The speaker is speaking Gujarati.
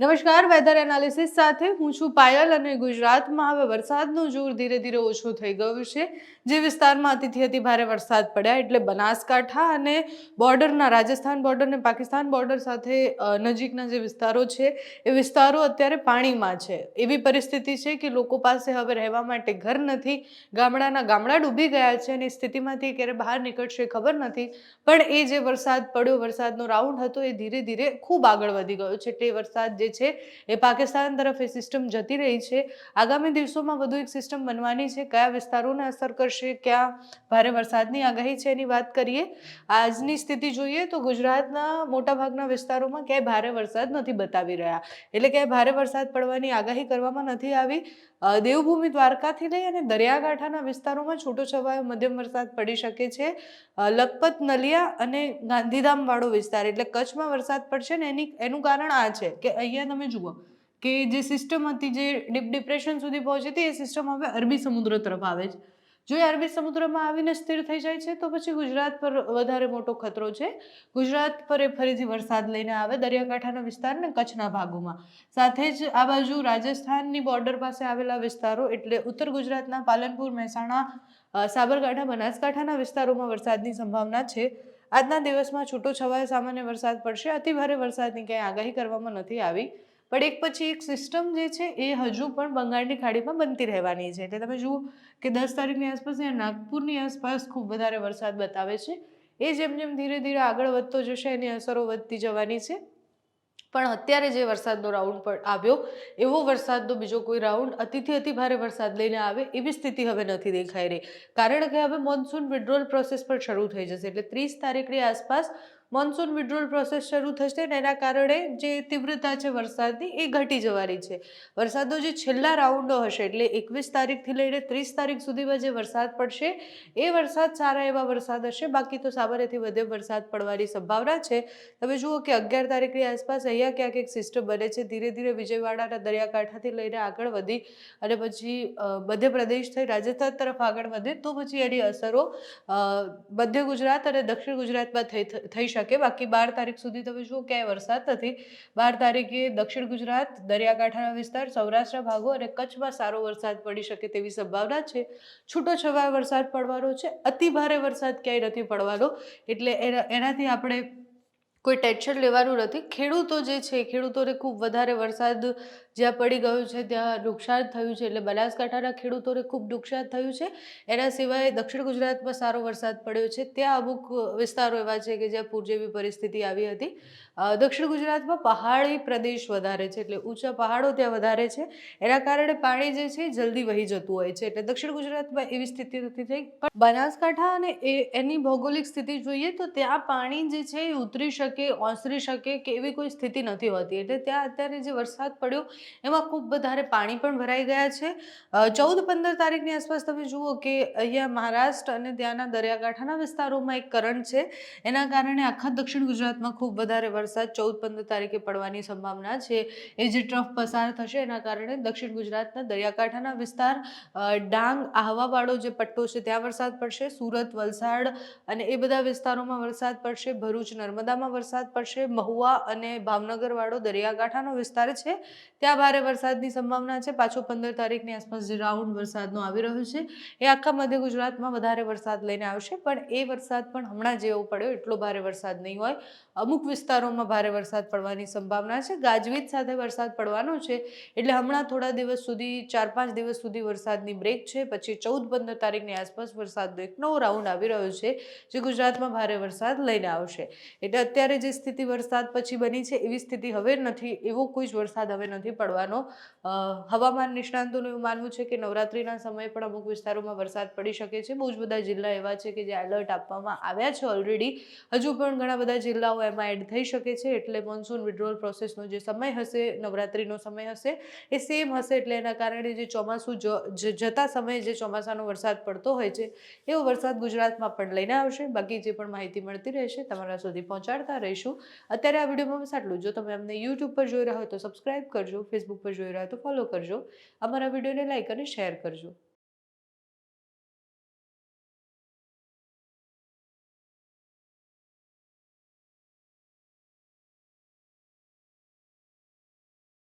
નમસ્કાર વેધર એનાલિસિસ સાથે હું છું પાયલ અને ગુજરાતમાં હવે વરસાદનું જોર ધીરે ધીરે ઓછું થઈ ગયું છે. જે વિસ્તારમાં અતિથી અતિ ભારે વરસાદ પડ્યા એટલે બનાસકાંઠા અને બોર્ડરના, રાજસ્થાન બોર્ડર અને પાકિસ્તાન બોર્ડર સાથે નજીકના જે વિસ્તારો છે, એ વિસ્તારો અત્યારે પાણીમાં છે. એવી પરિસ્થિતિ છે કે લોકો પાસે હવે રહેવા માટે ઘર નથી. ગામડાના ગામડા ડૂબી ગયા છે અને સ્થિતિમાંથી ક્યારે બહાર નીકળશે ખબર નથી. પણ એ જે વરસાદ પડ્યો, વરસાદનો રાઉન્ડ હતો, એ ધીરે ધીરે ખૂબ આગળ વધી ગયો છે. તે વરસાદ જે છે. એ પાકિસ્તાન તરફ એ સિસ્ટમ જતી રહી છે. આગામી દિવસોમાં વધુ એક સિસ્ટમ બનવાની છે. કયા વિસ્તારોને અસર કરશે? ક્યાં ભારે વરસાદની આગાહી છે એની વાત કરીએ. આજની સ્થિતિ જોઈએ તો ગુજરાતના મોટાભાગના વિસ્તારોમાં ક્યાંય ભારે વરસાદ નથી બતાવી રહ્યા. એટલે ક્યાંય ભારે વરસાદ પડવાની આગાહી કરવામાં નથી આવી. દેવભૂમિ દ્વારકાથી લઈ અને દરિયાકાંઠાના વિસ્તારોમાં છૂટો છવાયો મધ્યમ વરસાદ પડી શકે છે. લખપત, નલિયા અને ગાંધીધામ વાળો વિસ્તાર એટલે કચ્છમાં વરસાદ પડશે ને એની, એનું કારણ આ છે કે અહીંયા તમે જુઓ કે જે સિસ્ટમ હતી જે ડીપ ડિપ્રેશન સુધી પહોંચી હતી, એ સિસ્ટમ હવે અરબી સમુદ્ર તરફ આવે છે. જો એ અરબી સમુદ્રમાં આવીને સ્થિર થઈ જાય છે, તો પછી ગુજરાત પર વધારે મોટો ખતરો છે. ગુજરાત પર એ ફરીથી વરસાદ લઈને આવે દરિયાકાંઠાના વિસ્તારને કચ્છના ભાગોમાં. સાથે જ આ બાજુ રાજસ્થાનની બોર્ડર પાસે આવેલા વિસ્તારો એટલે ઉત્તર ગુજરાતના પાલનપુર, મહેસાણા સાબરકાંઠા, બનાસકાંઠાના વિસ્તારોમાં વરસાદની સંભાવના છે. આજના દિવસમાં છૂટો છવાય સામાન્ય વરસાદ પડશે. અતિ ભારે વરસાદની ક્યાંય આગાહી કરવામાં નથી આવી. પણ એક પછી એક સિસ્ટમ જે છે એ હજુ પણ બંગાળની ખાડીમાં બનતી રહેવાની છે. એટલે તમે જુઓ કે દસ તારીખની આસપાસ ત્યાં નાગપુરની આસપાસ ખૂબ વધારે વરસાદ બતાવે છે. એ જેમ જેમ ધીરે ધીરે આગળ વધતો જશે, એની અસરો વધતી જવાની છે. પણ અત્યારે જે વરસાદનો રાઉન્ડ પણ આવ્યો, એવો વરસાદનો બીજો કોઈ રાઉન્ડ અતિથી અતિ ભારે વરસાદ લઈને આવે એવી સ્થિતિ હવે નથી દેખાઈ રહી. કારણ કે હવે મોન્સૂન વિડ્રોલ પ્રોસેસ પણ શરૂ થઈ જશે, એટલે ત્રીસ તારીખની આસપાસ મોન્સૂન વિડ્રોલ પ્રોસેસ શરૂ થશે ને એના કારણે જે તીવ્રતા છે વરસાદની એ ઘટી જવાની છે. વરસાદનો જે છેલ્લા રાઉન્ડો હશે, એટલે એકવીસ તારીખથી લઈને ત્રીસ તારીખ સુધીમાં જે વરસાદ પડશે, એ વરસાદ સારા એવા વરસાદ હશે. બાકી તો સામાન્યથી વધુ વરસાદ પડવાની સંભાવના છે. તમે જુઓ કે અગિયાર તારીખની આસપાસ અહીંયા ક્યાંક એક સિસ્ટમ બને છે. ધીરે ધીરે વિજયવાડાના દરિયાકાંઠાથી લઈને આગળ વધી અને પછી મધ્યપ્રદેશ થઈ રાજસ્થાન તરફ આગળ વધે, તો પછી એની અસરો મધ્ય ગુજરાત અને દક્ષિણ ગુજરાતમાં થઈ થઈ શકે બાકી બાર તારીખ સુધી તમે જુઓ ક્યાંય વરસાદ નથી. બાર તારીખે દક્ષિણ ગુજરાત, દરિયાકાંઠાના વિસ્તાર, સૌરાષ્ટ્રના ભાગો અને કચ્છમાં સારો વરસાદ પડી શકે તેવી સંભાવના છે. છૂટો છવાયો વરસાદ પડવાનો છે. અતિ ભારે વરસાદ ક્યાંય નથી પડવાનો. એટલે એના, એનાથી આપણે કોઈ ટેન્શન લેવાનું નથી. ખેડૂતો જે છે, ખેડૂતોને ખૂબ વધારે વરસાદ જ્યાં પડી ગયું છે, ત્યાં નુકસાન થયું છે. એટલે બનાસકાંઠાના ખેડૂતોને ખૂબ નુકસાન થયું છે. એના સિવાય દક્ષિણ ગુજરાતમાં સારો વરસાદ પડ્યો છે. ત્યાં અમુક વિસ્તારો એવા છે કે જ્યાં પૂર જેવી પરિસ્થિતિ આવી હતી. દક્ષિણ ગુજરાતમાં પહાડી પ્રદેશ વધારે છે, એટલે ઊંચા પહાડો ત્યાં વધારે છે. એના કારણે પાણી જે છે, જલ્દી વહી જતું હોય છે. એટલે દક્ષિણ ગુજરાતમાં એવી સ્થિતિ નથી થઈ. પણ બનાસકાંઠા અને એ, એની ભૌગોલિક સ્થિતિ જોઈએ તો ત્યાં પાણી જે છે એ ઉતરી શકે, ઓસરી શકે કે એવી કોઈ સ્થિતિ નથી હોતી. એટલે ત્યાં અત્યારે જે વરસાદ પડ્યો એમાં ખૂબ વધારે પાણી પણ ભરાઈ ગયા છે. ચૌદ પંદર તારીખની આસપાસ તમે જુઓ કે અહીંયા મહારાષ્ટ્ર અને ત્યાંના દરિયાકાંઠાના વિસ્તારોમાં એક કરંટ છે. એના કારણે આખા દક્ષિણ ગુજરાતમાં ખૂબ વધારે વરસાદ ચૌદ પંદર તારીખે પડવાની સંભાવના છે. એ જે ટ્રફ પસાર થશે, એના કારણે દક્ષિણ ગુજરાતના દરિયાકાંઠાના વિસ્તાર ડાંગ, આહવાવાળો જે પટ્ટો છે, ત્યાં વરસાદ પડશે. સુરત, વલસાડ અને એ બધા વિસ્તારોમાં વરસાદ પડશે. ભરૂચ, નર્મદામાં વરસાદ પડશે. મહુવા અને ભાવનગરવાળો દરિયાકાંઠાનો વિસ્તાર છે. ત્યાં ભારે વરસાદની સંભાવના છે. પાછો પંદર તારીખની આસપાસ જે રાઉન્ડ વરસાદનો આવી રહ્યો છે, એ આખા મધ્ય ગુજરાતમાં વધારે વરસાદ લઈને આવશે પણ એ વરસાદ પણ હમણાં જેવો પડ્યો, એટલો ભારે વરસાદ નહીં હોય. અમુક વિસ્તારોમાં ભારે વરસાદ પડવાની સંભાવના છે. ગાજવીજ સાથે વરસાદ પડવાનો છે. એટલે હમણાં થોડા દિવસ સુધી, ચાર પાંચ દિવસ સુધી વરસાદની બ્રેક છે. પછી ચૌદ પંદર તારીખની આસપાસ વરસાદનો એક નવો રાઉન્ડ આવી રહ્યો છે, જે ગુજરાતમાં ભારે વરસાદ લઈને આવશે. એટલે અત્યારે જે સ્થિતિ વરસાદ પછી બની છે, એવી સ્થિતિ હવે નથી, એવો કોઈ જ વરસાદ હવે નથી પડવાનો. હવામાન નિષ્ણાંતોનું એવું માનવું છે કે નવરાત્રિના સમયે પણ અમુક વિસ્તારોમાં વરસાદ પડી શકે છે. બહુ જ બધા જિલ્લા એવા છે કે જે એલર્ટ આપવામાં આવ્યા છે ઓલરેડી હજુ પણ ઘણા બધા જિલ્લાઓ એમાં એડ થઈ શકે છે, એટલે મોન્સૂન વિડ્રોલ પ્રોસેસનો જે સમય હશે, નવરાત્રિનો સમય હશે, એ સેમ હશે, એટલે એના કારણે જે ચોમાસું જતા સમયે જે ચોમાસાનો વરસાદ પડતો હોય છે, એવો વરસાદ ગુજરાતમાં પણ લઈને આવશે. બાકી જે પણ માહિતી મળતી રહેશે, તમારા સુધી પહોંચાડતા રહીશું. અત્યારે આ વિડીયોમાં બસ આટલું જો. તમે અમને યુટ્યુબ પર જોઈ રહ્યા હોય તો સબસ્ક્રાઇબ કરજો. ફેસબુક પર જોઈ રહ્યા તો ફોલો કરજો. અમારા વિડીયોને લાઈક અને શેર કરજો.